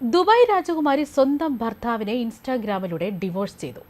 Dubai രാജകുമാരി സ്വന്തം ഭർത്താവിനെ ഇൻസ്റ്റാഗ്രാമിലൂടെ ഡിവോഴ്സ് ചെയ്തു.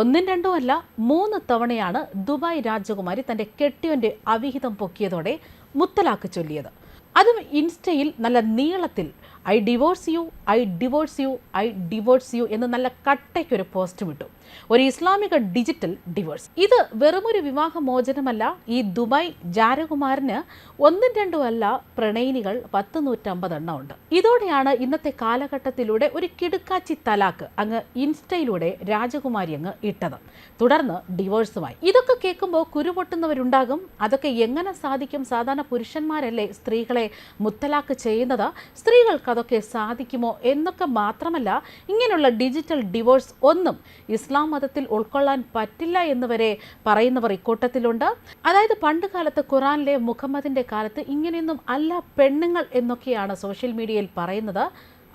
ഒന്നും രണ്ടും അല്ല മൂന്ന് തവണയാണ് ദുബായ് രാജകുമാരി തന്റെ കെട്ടിയോന്റെ അവിഹിതം പൊക്കിയതോടെ മുത്തലാക്ക് ചൊല്ലിയത്. അതും ഇൻസ്റ്റയിൽ നല്ല നീളത്തിൽ I divorce you I divorce you I divorce you എന്ന് നല്ല കട്ടയ്ക്കൊരു പോസ്റ്റ് വിട്ടു. ഒരു ഇസ്ലാമിക ഡിജിറ്റൽ ഡിവോഴ്സ് ഇത് വെറുമൊരു വിവാഹമോചനമല്ല ഈ ദുബായ് ജാരകുമാരന് ഒന്നും രണ്ടും അല്ല പ്രണയിനികൾ പത്ത് നൂറ്റമ്പതെണ്ണം ഉണ്ട്. ഇതോടെയാണ് ഇന്നത്തെ കാലഘട്ടത്തിലൂടെ ഒരു കിടുക്കാച്ചി തലാക്ക് അങ്ങ് ഇൻസ്റ്റയിലൂടെ രാജകുമാരി അങ്ങ് ഇട്ടത്. തുടർന്ന് ഡിവോഴ്സുമായി ഇതൊക്കെ കേൾക്കുമ്പോൾ കുരുപൊട്ടുന്നവരുണ്ടാകും. അതൊക്കെ എങ്ങനെ സാധിക്കും? സാധാരണ പുരുഷന്മാരല്ലേ സ്ത്രീകളെ മുത്തലാക്ക് ചെയ്യുന്നത്? സ്ത്രീകൾക്ക് അതൊക്കെ സാധിക്കുമോ എന്നൊക്കെ മാത്രമല്ല ഇങ്ങനെയുള്ള ഡിജിറ്റൽ ഡിവോഴ്സ് ഒന്നും ഇസ്ലാം മതത്തിൽ ഉൾക്കൊള്ളാൻ പറ്റില്ല എന്ന് വരെ പറയുന്നവർ ഇക്കൂട്ടത്തിലുണ്ട്. അതായത് പണ്ട് കാലത്ത് ഖുറാനിലെ മുഹമ്മദിന്റെ കാലത്ത് ഇങ്ങനെയൊന്നും അല്ല പെണ്ണുങ്ങൾ എന്നൊക്കെയാണ് സോഷ്യൽ മീഡിയയിൽ പറയുന്നത്.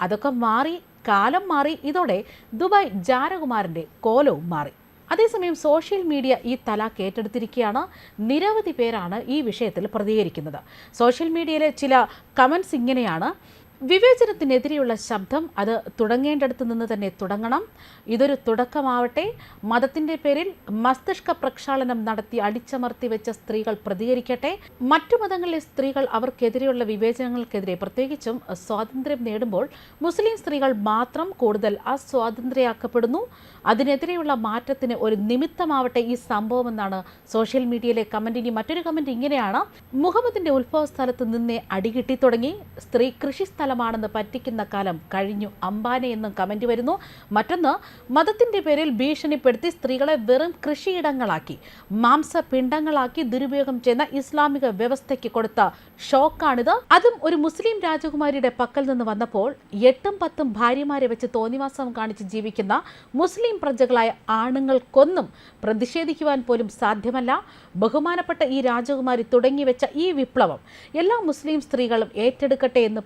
അതൊക്കെ മാറി കാലം മാറി ഇതോടെ ദുബായ് ജാരകുമാരന്റെ കോലവും മാറി. അതേസമയം സോഷ്യൽ മീഡിയ ഈ തലാഖ് ഏറ്റെടുത്തിരിക്കുകയാണ് നിരവധി പേരാണ് ഈ വിഷയത്തിൽ പ്രതികരിക്കുന്നത്. സോഷ്യൽ മീഡിയയിലെ ചില കമൻസ് ഇങ്ങനെയാണ്. വിവേചനത്തിനെതിരെയുള്ള ശബ്ദം അത് തുടങ്ങേണ്ടടുത്ത് നിന്ന് തന്നെ തുടങ്ങണം. ഇതൊരു തുടക്കമാവട്ടെ. മതത്തിന്റെ പേരിൽ മസ്തിഷ്ക പ്രക്ഷാളനം നടത്തി അടിച്ചമർത്തി വെച്ച സ്ത്രീകൾ പ്രതികരിക്കട്ടെ. മറ്റു മതങ്ങളിലെ സ്ത്രീകൾ അവർക്കെതിരെയുള്ള വിവേചനങ്ങൾക്കെതിരെ പ്രത്യേകിച്ചും സ്വാതന്ത്ര്യം നേടുമ്പോൾ മുസ്ലിം സ്ത്രീകൾ മാത്രം കൂടുതൽ അസ്വാതന്ത്ര്യയാക്കപ്പെടുന്നു. അതിനെതിരെയുള്ള മാറ്റത്തിന് ഒരു നിമിത്തമാവട്ടെ ഈ സംഭവം എന്നാണ് സോഷ്യൽ മീഡിയയിലെ കമന്റ്. ഇനി മറ്റൊരു കമന്റ് ഇങ്ങനെയാണ്. മുഹമ്മദിന്റെ ഉത്ഭവ സ്ഥലത്ത് നിന്നേ അടികിട്ടി തുടങ്ങി. സ്ത്രീ കൃഷി സ്ഥലമാണെന്ന് പറ്റിക്കുന്ന കാലം കഴിഞ്ഞു. അംബാനെ എന്നും കമന്റ് വരുന്നു. മറ്റൊന്ന് മതത്തിന്റെ പേരിൽ ഭീഷണിപ്പെടുത്തി സ്ത്രീകളെ വെറും കൃഷിയിടങ്ങളാക്കി മാംസപിണ്ഡങ്ങളാക്കി ദുരുപയോഗം ചെയ്യുന്ന ഇസ്ലാമിക വ്യവസ്ഥയ്ക്ക് കൊടുത്ത ഷോക്കാണിത്. അതും ഒരു മുസ്ലിം രാജകുമാരിയുടെ പക്കൽ നിന്ന് വന്നപ്പോൾ എട്ടും പത്തും ഭാര്യമാരെ വെച്ച് തോന്നിവാസം കാണിച്ച് ജീവിക്കുന്ന മുസ്ലിം പ്രജകളായ ആണുങ്ങൾക്കൊന്നും പ്രതിഷേധിക്കുവാൻ പോലും സാധ്യമല്ല. ബഹുമാനപ്പെട്ട ഈ രാജകുമാരി തുടങ്ങിവെച്ച ഈ വിപ്ലവം എല്ലാ മുസ്ലിം സ്ത്രീകളും ഏറ്റെടുക്കട്ടെ എന്ന്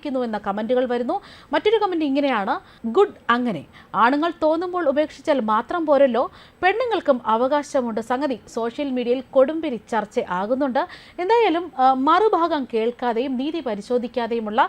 പ്രാർത്ഥിക്കുന്നു എന്ന കമന്റുകൾ വരുന്നു. മറ്റൊരു കമന്റ് ഇങ്ങനെയാണ്. ഗുഡ് അങ്ങനെ. ആണുങ്ങൾ തോന്നുമ്പോൾ ഉപേക്ഷിച്ചാൽ മാത്രം പോരല്ലോ. പെണ്ണുങ്ങൾക്കും അവകാശമുണ്ട്. സംഗതി സോഷ്യൽ മീഡിയയിൽ കൊടുമ്പിരി ചർച്ച ആകുന്നുണ്ട്. എന്തായാലും മറുഭാഗം കേൾക്കാതെയും നീതി പരിശോധിക്കാതെയുമുള്ള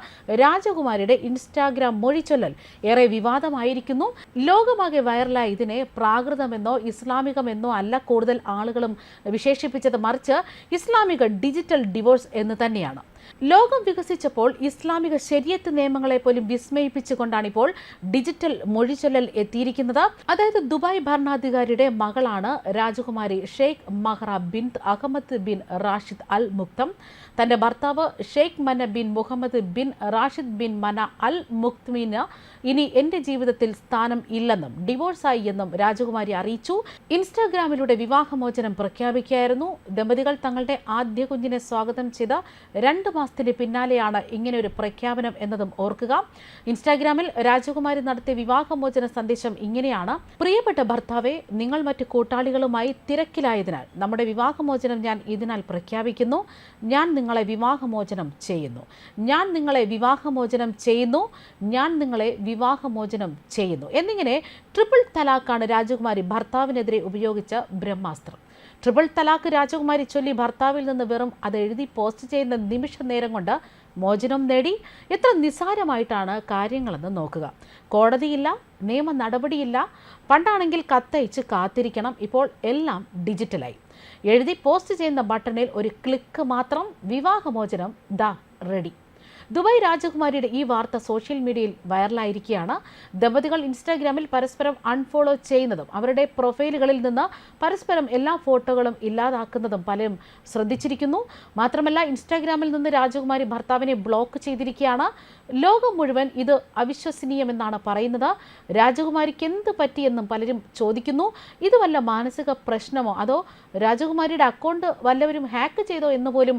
രാജകുമാരിയുടെ ഇൻസ്റ്റാഗ്രാം മൊഴിച്ചൊല്ലൽ ഏറെ വിവാദമായിരിക്കുന്നു. ലോകമാകെ വൈറലായി ഇതിനെ പ്രാകൃതമെന്നോ ഇസ്ലാമികമെന്നോ അല്ല കൂടുതൽ ആളുകളും വിശേഷിപ്പിച്ചത് മറിച്ച് ഇസ്ലാമിക ഡിജിറ്റൽ ഡിവോഴ്സ് എന്ന് തന്നെയാണ്. ലോകം വികസിച്ചപ്പോൾ ഇസ്ലാമിക ശരിയത്ത് നിയമങ്ങളെ പോലും വിസ്മയിപ്പിച്ചുകൊണ്ടാണ് ഇപ്പോൾ ഡിജിറ്റൽ മൊഴിചൊല്ലൽ എത്തിയിരിക്കുന്നത്. അതായത് ദുബായ് ഭരണാധികാരിയുടെ മകളാണ് രാജകുമാരി Sheikh Mahra bin Ahmed bin Rashid Al Maktoum. തന്റെ ഭർത്താവ് Sheikh Mana bin Mohammed bin Rashid bin Mana Al മുക്തമിന് ഇനി എന്റെ ജീവിതത്തിൽ സ്ഥാനം ഇല്ലെന്നും ഡിവോഴ്സായി എന്നും രാജകുമാരി അറിയിച്ചു. ഇൻസ്റ്റാഗ്രാമിലൂടെ വിവാഹമോചനം പ്രഖ്യാപിക്കുകയായിരുന്നു. ദമ്പതികൾ തങ്ങളുടെ ആദ്യ കുഞ്ഞിനെ സ്വാഗതം ചെയ്ത രണ്ട് മാസത്തിന് പിന്നാലെയാണ് ഇങ്ങനെ ഒരു പ്രഖ്യാപനം എന്നതും ഓർക്കുക. ഇൻസ്റ്റാഗ്രാമിൽ രാജകുമാരി നടത്തിയ വിവാഹമോചന സന്ദേശം ഇങ്ങനെയാണ്. പ്രിയപ്പെട്ട ഭർത്താവെ നിങ്ങൾ മറ്റു കൂട്ടാളികളുമായി തിരക്കിലായതിനാൽ നമ്മുടെ വിവാഹമോചനം ഞാൻ ഇതിനാൽ പ്രഖ്യാപിക്കുന്നു. ഞാൻ നിങ്ങളെ വിവാഹമോചനം ചെയ്യുന്നു. ഞാൻ നിങ്ങളെ വിവാഹമോചനം ചെയ്യുന്നു. ഞാൻ നിങ്ങളെ വിവാഹമോചനം ചെയ്യുന്നു. എന്നിങ്ങനെ ട്രിപ്പിൾ തലാക്കാണ് രാജകുമാരി ഭർത്താവിനെതിരെ ഉപയോഗിച്ച ബ്രഹ്മാസ്ത്രം. ട്രിപ്പിൾ തലാഖ് രാജകുമാരി ചൊല്ലി ഭർത്താവിൽ നിന്ന് വെറും അത് എഴുതി പോസ്റ്റ് ചെയ്യുന്ന നിമിഷ നേരം കൊണ്ട് മോചനം നേടി. എത്ര നിസ്സാരമായിട്ടാണ് കാര്യങ്ങളെന്ന് നോക്കുക. കോടതിയില്ല നിയമ നടപടിയില്ല. പണ്ടാണെങ്കിൽ കത്തയച്ച് കാത്തിരിക്കണം. ഇപ്പോൾ എല്ലാം ഡിജിറ്റലായി. എഴുതി പോസ്റ്റ് ചെയ്യുന്ന ബട്ടണിൽ ഒരു ക്ലിക്ക് മാത്രം വിവാഹമോചനം ദാ റെഡി. ദുബായ് രാജകുമാരിയുടെ ഈ വാർത്ത സോഷ്യൽ മീഡിയയിൽ വൈറലായിരിക്കുകയാണ്. ദമ്പതികൾ ഇൻസ്റ്റാഗ്രാമിൽ പരസ്പരം അൺഫോളോ ചെയ്യുന്നതും അവരുടെ പ്രൊഫൈലുകളിൽ നിന്ന് പരസ്പരം എല്ലാ ഫോട്ടോകളും ഇല്ലാതാക്കുന്നതും പലരും ശ്രദ്ധിച്ചിരിക്കുന്നു. മാത്രമല്ല ഇൻസ്റ്റാഗ്രാമിൽ നിന്ന് രാജകുമാരി ഭർത്താവിനെ ബ്ലോക്ക് ചെയ്തിരിക്കുകയാണ്. ലോകം മുഴുവൻ ഇത് അവിശ്വസനീയമെന്നാണ് പറയുന്നത്. രാജകുമാരിക്ക് എന്ത് പറ്റിയെന്നും പലരും ചോദിക്കുന്നു. ഇത് വല്ല മാനസിക പ്രശ്നമോ? അതോ രാജകുമാരിയുടെ അക്കൗണ്ട് വല്ലവരും ഹാക്ക് ചെയ്തോ എന്ന് പോലും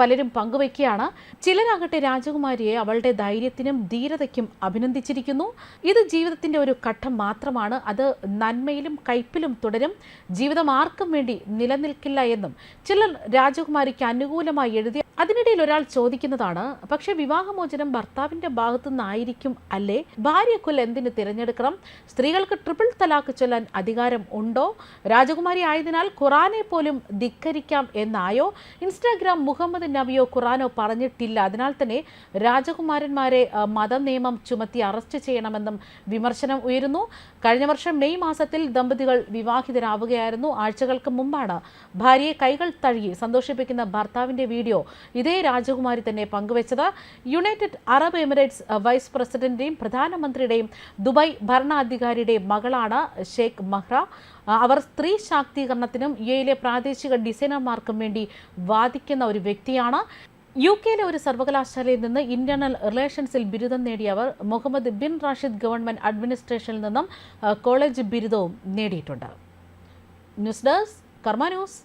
പലരും പങ്കുവയ്ക്കുകയാണ് ചിലരാകട്ടെ രാജകുമാരിയെ അവളുടെ ധൈര്യത്തിനും ധീരതയ്ക്കും അഭിനന്ദിച്ചിരിക്കുന്നു. ഇത് ജീവിതത്തിന്റെ ഒരു ഘട്ടം മാത്രമാണ്. അത് നന്മയിലും കയ്പിലും തുടരും. ജീവിതം ആർക്കും വേണ്ടി നിലനിൽക്കില്ല എന്നും ചിലർ രാജകുമാരിക്ക് അനുകൂലമായി എഴുതി അതിനിടയിൽ ഒരാൾ ചോദിക്കുന്നതാണ് പക്ഷേ വിവാഹമോചനം ഭർത്താവിന്റെ ഭാഗത്തു നിന്നായിരിക്കും അല്ലേ? ഭാര്യക്കൊല്ല എന്തിന് തിരഞ്ഞെടുക്കണം? സ്ത്രീകൾക്ക് ട്രിപ്പിൾ തലാക്ക് ചൊല്ലാൻ അധികാരം ഉണ്ടോ? രാജകുമാരി ആയതിനാൽ ഖുറാനെ പോലും ധിക്കരിക്കാം എന്നായോ? ഇൻസ്റ്റാഗ്രാം മുഹമ്മദ് നബിയോ ഖുറാനോ പറഞ്ഞിട്ടില്ല. അതിനാൽ തന്നെ രാജകുമാരന്മാരെ മതനിയമം ചുമത്തി അറസ്റ്റ് ചെയ്യണമെന്നും വിമർശനം ഉയരുന്നു. കഴിഞ്ഞ വർഷം മെയ് മാസത്തിൽ ദമ്പതികൾ വിവാഹിതരാവുകയായിരുന്നു. ആഴ്ചകൾക്ക് മുമ്പാണ് ഭാര്യയെ കൈകൾ തഴുകി സന്തോഷിപ്പിക്കുന്ന ഭർത്താവിന്റെ വീഡിയോ ഇതേ രാജകുമാരി തന്നെ പങ്കുവച്ചത്. യുണൈറ്റഡ് അറബ് എമിറേറ്റ്സ് വൈസ് പ്രസിഡന്റിന്റെയും പ്രധാനമന്ത്രിയുടെയും ദുബായ് ഭരണാധികാരിയുടെയും മകളാണ് ഷെയ്ഖ് മഹ്റ. അവർ സ്ത്രീ ശാക്തീകരണത്തിനും യു എയിലെ പ്രാദേശിക ഡിസൈനർമാർക്കും വേണ്ടി വാദിക്കുന്ന ഒരു വ്യക്തിയാണ്. യു കെയിലെ ഒരു സർവകലാശാലയിൽ നിന്ന് ഇന്റേണൽ റിലേഷൻസിൽ ബിരുദം നേടിയ അവർ മുഹമ്മദ് ബിൻ റാഷിദ് ഗവൺമെന്റ് അഡ്മിനിസ്ട്രേഷനിൽ നിന്നും കോളേജ് ബിരുദവും നേടിയിട്ടുണ്ട്. News desk Karma news.